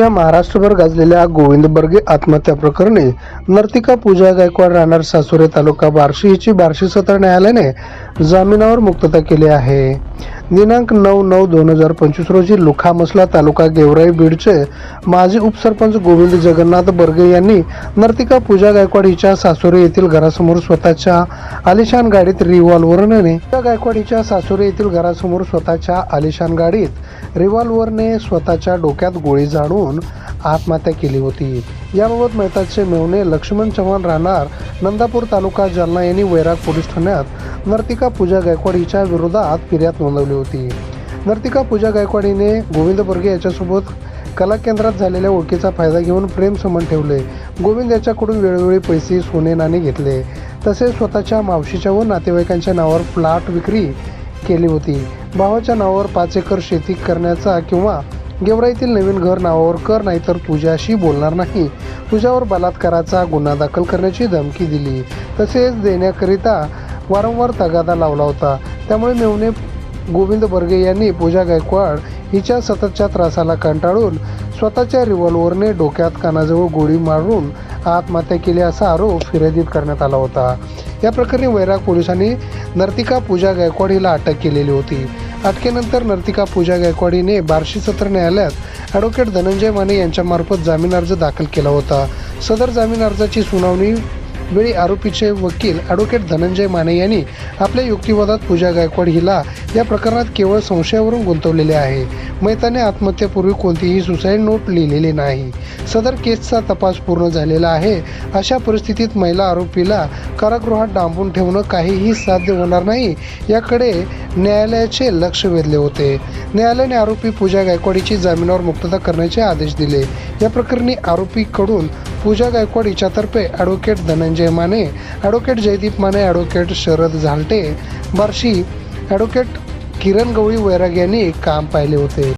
अवघ्या महाराष्ट्रभर गाजलेल्या गोविंद बर्गे आत्महत्या प्रकरणी नर्तिका पूजा गायकवाड राहणार सासुरे तालुका बार्शी हिची बार्शी सत्र न्यायालयाने जामिनावर मुक्तता केली आहे. दिनांक नऊ नऊ दोन हजार पंचवीस रोजी लुखामसला तालुका गेवराई बीडचे माजी उपसरपंच गोविंद जगन्नाथ बर्गे यांनी नर्तिका पूजा गायकवाड हिच्या सासुरे येथील घरासमोर स्वतःच्या आलिशान गाडीत रिव्हॉल्व्हरने गायकवाड हिच्या सासुरे येथील घरासमोर स्वतःच्या आलिशान गाडीत रिव्हॉल्व्हरने स्वतःच्या डोक्यात गोळी जाणून झाडून आत्महत्या केली होती. याबाबत मेहताचे मेवणे लक्ष्मण चव्हाण राहणार नंदापूर तालुका जालना यांनी वैराग पोलीस ठाण्यात नर्तिका पूजा गायकवाड हिच्या विरोधात फिर्याद नोंदवली होती. नर्तिका पूजा गायकवाड हिने गोविंद बर्गे याच्यासोबत कला केंद्रात झालेल्या ओळखीचा फायदा घेऊन प्रेम संबंध ठेवले. गोविंद याच्याकडून वेळोवेळी पैसे सोने नाणे घेतले. तसेच स्वतःच्या मावशीच्या व नातेवाईकांच्या नावावर प्लॉट विक्री केली होती. भावाच्या नावावर पाच एकर शेती करण्याचा किंवा गेवराईतील नवीन घर नावावर कर नाहीतर तुझ्याशी बोलणार नाही. तुझ्यावर बलात्काराचा गुन्हा दाखल करण्याची धमकी दिली. तसेच देण्याकरिता वारंवार तगादा लावला होता. त्यामुळे मेवणे गोविंद बर्गे यांनी पूजा गायकवाड हिच्या सततच्या त्रासाला कंटाळून स्वतःच्या रिव्हॉल्वरने डोक्यात कानाजवळ गोळी मारून आत्महत्या केली असा आरोप फिर्यादीत करण्यात आला होता. या प्रकरणी वैराग पोलिसांनी नर्तिका पूजा गायकवाड हिला अटक केलेली होती. अटकेनंतर नर्तिका पूजा गायकवाड हिने बार्शी सत्र न्यायालयात ॲडव्होकेट धनंजय माने यांच्यामार्फत जामीन अर्ज दाखल केला होता. सदर जामीन अर्जाची सुनावणी वेळी आरोपीचे वकील ॲडव्होकेट धनंजय माने यांनी आपल्या युक्तिवादात पूजा गायकवाड हिला या प्रकरणात केवळ संशयावरून गुंतवलेले आहे. मैताने आत्महत्येपूर्वी कोणतीही सुसाईड नोट लिहिलेली नाही. सदर केसचा तपास पूर्ण झालेला आहे. अशा परिस्थितीत महिला आरोपीला कारागृहात डांबून ठेवणं काहीही साध्य होणार नाही याकडे न्यायालयाचे लक्ष वेधले होते. न्यायालयाने आरोपी पूजा गायकवाडीची जामिनावर मुक्तता करण्याचे आदेश दिले. या प्रकरणी आरोपीकडून Pooja Gaikwad हिच्यातर्फे advocate Dhananjay Mane advocate Jaydeep Mane advocate Sharad Zalte Barshi advocate Kiran Gawali Vairag यांनी काम पाहिले होते.